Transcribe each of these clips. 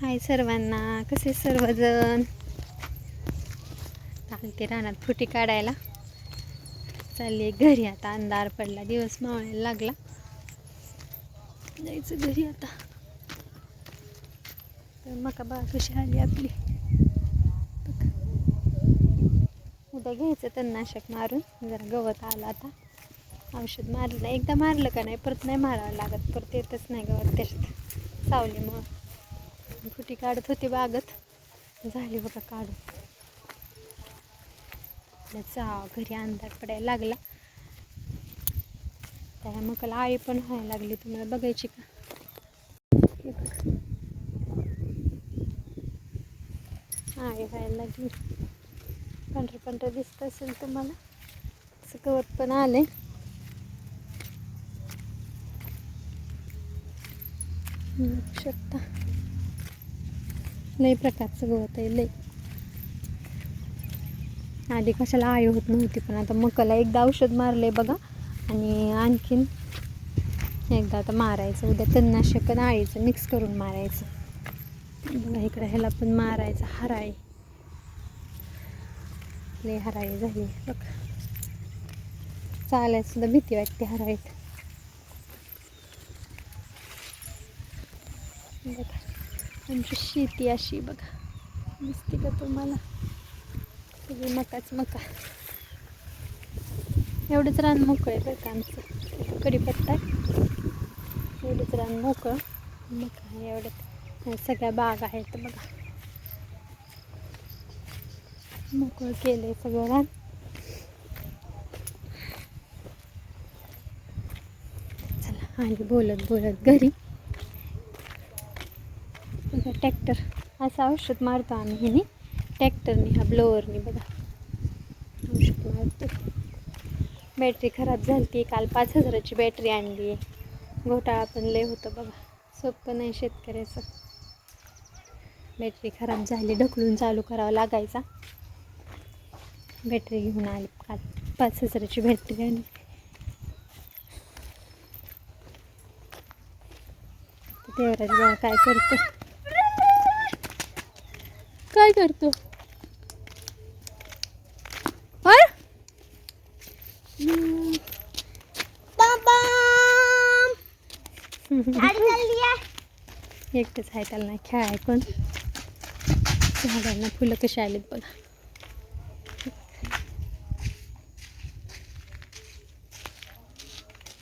हाय सर्वांना कसे सर्वजण? चालते रानात फुटी काढायला. चालली घरी आता अंधार पडला दिवस मावळायला लागला. जायचं घरी आता. तर मका बा कशी आली आपली. उद्या घ्यायचं तणनाशक मारून जरा गवत आलं आता. औषध मारलं एकदा मारलं का नाही परत नाही मारावं लागत परत येतच नाही गवत त्याच्यात. सावलीमुळं. फुटी काढत होती बागत. झाली बघा काढून. आपलं जा घरी अंधार पडायला लागला. त्या मकाला आळी पण व्हायला लागली. तुम्हाला बघायची का? हे आळी व्हायला लागली. पांढरं पांढरं दिसत असेल तुम्हाला. असं गवत पण आलंय. शकता. लई प्रकारचं गवत आहे लई आधी कशाला आळी होत नव्हती पण आता मकाला एकदा औषध मारले बघा. आणि आणखीन एकदा आता मारायचं उद्या तणनाशक आणि आळीचं मिक्स करून मारायचं. बघा इकडे ह्याला पण मारायचं हराळी लई हराळी झाली बघ. चालायला सुद्धा भीती वाटते हराळीत बघा. आमची शेती अशी बघा. दिसते का तुम्हाला? सगळी मकाच मका. एवढंच रान मोकळं आहे बरं का आमचं. कडीपत्ता एवढंच रान मोकळं. मका एवढं. सगळ्या बाग आहेत बघा. मोकळं केलंय सगळं रान. चला आली बोलत बोलत घरी. ट्रॅक्टर. असं औषध मारतो आम्ही ह्यानी. ट्रॅक्टरनी हा ब्लोअरनी बघा. औषध मारतो. बॅटरी खराब झाली ती काल पाच हजाराची बॅटरी आणली. आहे घोटाळा पण लय होतं बघा. सोपं नाही शेतकऱ्याचं. बॅटरी खराब झाली. ढकलून चालू करावा लागायचा. बॅटरी घेऊन आली. काल पाच हजाराची बॅटरी आणली. देवराज काय करतो काय करतो. एकटंच आहे त्याला नाही खेळाय पण. झाडांना फुलं कशी आलीत बघा.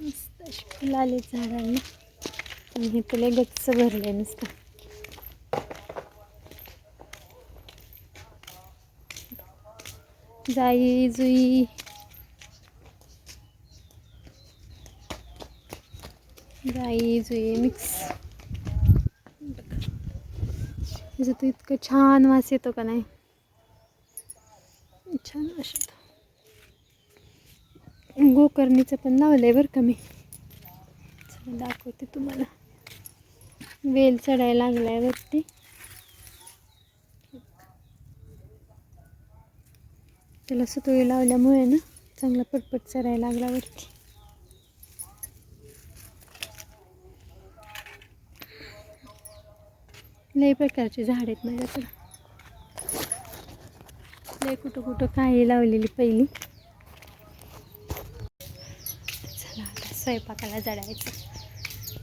मस्त फुलं आलीत झाडांना. आणि हे तुला गच्च भरले नुसतं. जाई जुई जाई जुई मिक्स त्याचं तो इतकं छान वास येतो का नाही? छान वास येतो. गोकर्णीचं पण लावलंय बरं का मी. दाखवते तुम्हाला. वेल चढायला लागलाय वरती. त्याला सुतोळी लावल्यामुळे ना चांगला पटपट चढायला लागला वरती. लय प्रकारचे झाड आहेत माझ्याकडं लय कुठं कुठं काही लावलेली पहिली. चला आता स्वयंपाकाला जडायचं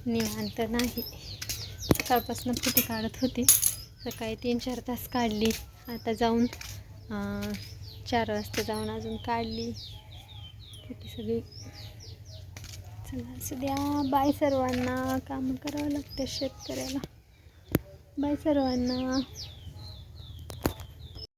निवांत नाही. सकाळपासून फुटी काढत होती. सकाळी तीन चार तास काढली. आता जाऊन चार वाजता जाऊन अजून काढली. ती सगळी. चला असू द्या. बाय सर्वांना. कामं करावं लागतं शेतकऱ्याला. बाय सर्वांना.